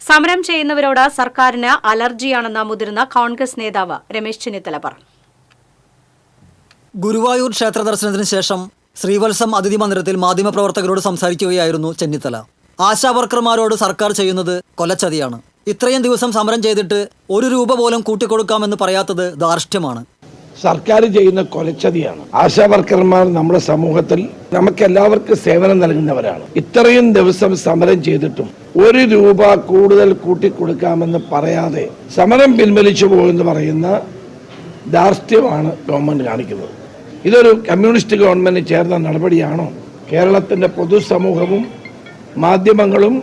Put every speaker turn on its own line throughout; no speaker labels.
സമരം ചെയ്യുന്നവരോട് സർക്കാരിന് അലർജിയാണെന്ന് മുതിർന്ന കോൺഗ്രസ് നേതാവ് രമേശ് ചെന്നിത്തല പറഞ്ഞു.
ഗുരുവായൂർ ക്ഷേത്ര ദർശനത്തിന് ശേഷം ശ്രീവത്സം അതിഥി മന്ദിരത്തിൽ മാധ്യമപ്രവർത്തകരോട് സംസാരിക്കുകയായിരുന്നു ചെന്നിത്തല. ആശാവർക്കർമാരോട് സർക്കാർ ചെയ്യുന്നത് കൊലച്ചതിയാണ്. ഇത്രയും ദിവസം സമരം ചെയ്തിട്ട് ഒരു രൂപ പോലും കൂട്ടിക്കൊടുക്കാമെന്ന് പറയാത്തത് ധാർഷ്ട്യമാണ്.
സർക്കാർ ചെയ്യുന്ന കൊലച്ചതിയാണ്. ആശാ വർക്കർമാർ നമ്മുടെ സമൂഹത്തിൽ നമുക്ക് എല്ലാവർക്കും സേവനം നൽകുന്നവരാണ്. ഇത്രയും ദിവസം സമരം ചെയ്തിട്ടും ഒരു രൂപ കൂടുതൽ കൂട്ടിക്കൊടുക്കാമെന്ന് പറയാതെ സമരം പിൻവലിച്ചു പോകുമെന്ന് പറയുന്ന ധാർഷ്ട്യമാണ് ഗവൺമെന്റ് കാണിക്കുന്നത്. ഇതൊരു കമ്മ്യൂണിസ്റ്റ് ഗവൺമെന്റ് ചേർന്ന നടപടിയാണോ? കേരളത്തിന്റെ പൊതുസമൂഹവും മാധ്യമങ്ങളും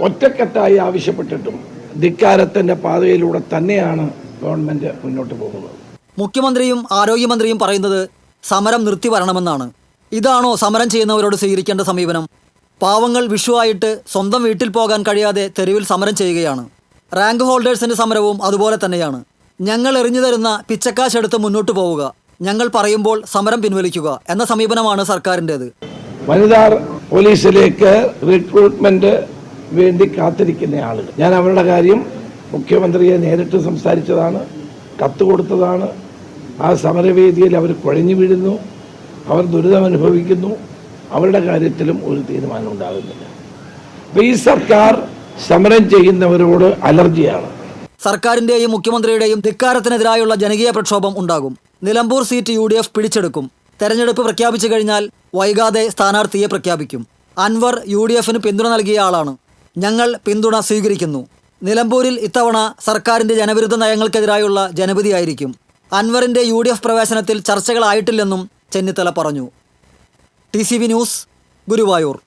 ഒറ്റക്കെട്ടായി ആവശ്യപ്പെട്ടിട്ടും ധിക്കാരത്തിന്റെ പാതയിലൂടെ തന്നെയാണ് ഗവൺമെന്റ് മുന്നോട്ട് പോകുന്നത്.
മുഖ്യമന്ത്രിയും ആരോഗ്യമന്ത്രിയും പറയുന്നത് സമരം നിർത്തി വരണമെന്നാണ് ഇതാണോ സമരം ചെയ്യുന്നവരോട് സ്വീകരിക്കേണ്ട സമീപനം? പാവങ്ങൾ വിഷുവായിട്ട് സ്വന്തം വീട്ടിൽ പോകാൻ കഴിയാതെ തെരുവിൽ സമരം ചെയ്യുകയാണ്. റാങ്ക് ഹോൾഡേഴ്സിന്റെ സമരവും അതുപോലെ തന്നെയാണ്. ഞങ്ങൾ എറിഞ്ഞു തരുന്ന പിച്ചക്കാശെടുത്ത് മുന്നോട്ട് പോവുക. ഞങ്ങൾ പറയുമ്പോൾ സമരം പിൻവലിക്കുക എന്ന സമീപനമാണ് സർക്കാരിന്റേത്.
വനിതാ പോലീസിലേക്ക് റിക്രൂട്ട്മെന്റ് വേണ്ടി കാത്തിരിക്കുന്ന ആളുകൾ. ഞാൻ അവരുടെ കാര്യം മുഖ്യമന്ത്രിയെ നേരിട്ട് സംസാരിച്ചതാണ് കത്ത് കൊടുത്തതാണ് ആ സമരവേദിയിൽ അവർ കുഴഞ്ഞു വീഴുന്നു. അവർ ദുരിതം അനുഭവിക്കുന്നു. അവരുടെ കാര്യത്തിലും ഒരു തീരുമാനം ഉണ്ടാകുന്നില്ല. അപ്പൊ ഈ സർക്കാർ സമരം ചെയ്യുന്നവരോട് അലർജിയാണ്.
സർക്കാരിന്റെയും മുഖ്യമന്ത്രിയുടെയും ധിക്കാരത്തിനെതിരായുള്ള ജനകീയ പ്രക്ഷോഭം ഉണ്ടാകും. Nilambur seat U D F പിടിച്ചെടുക്കും. തെരഞ്ഞെടുപ്പ് പ്രഖ്യാപിച്ചു കഴിഞ്ഞാൽ വൈകാതെ സ്ഥാനാർത്ഥിയെ പ്രഖ്യാപിക്കും. അൻവർ യു ഡി എഫിന് പിന്തുണ നൽകിയ ആളാണ്. ഞങ്ങൾ പിന്തുണ സ്വീകരിക്കുന്നു. നിലമ്പൂരിൽ ഇത്തവണ സർക്കാരിന്റെ ജനവിരുദ്ധ നയങ്ങൾക്കെതിരായുള്ള ജനവിധിയായിരിക്കും അൻവറിന്റെ യു ഡി എഫ് പ്രവേശനത്തിൽ ചർച്ചകളായിട്ടില്ലെന്നും ചെന്നിത്തല പറഞ്ഞു. T C V news Guruvayur.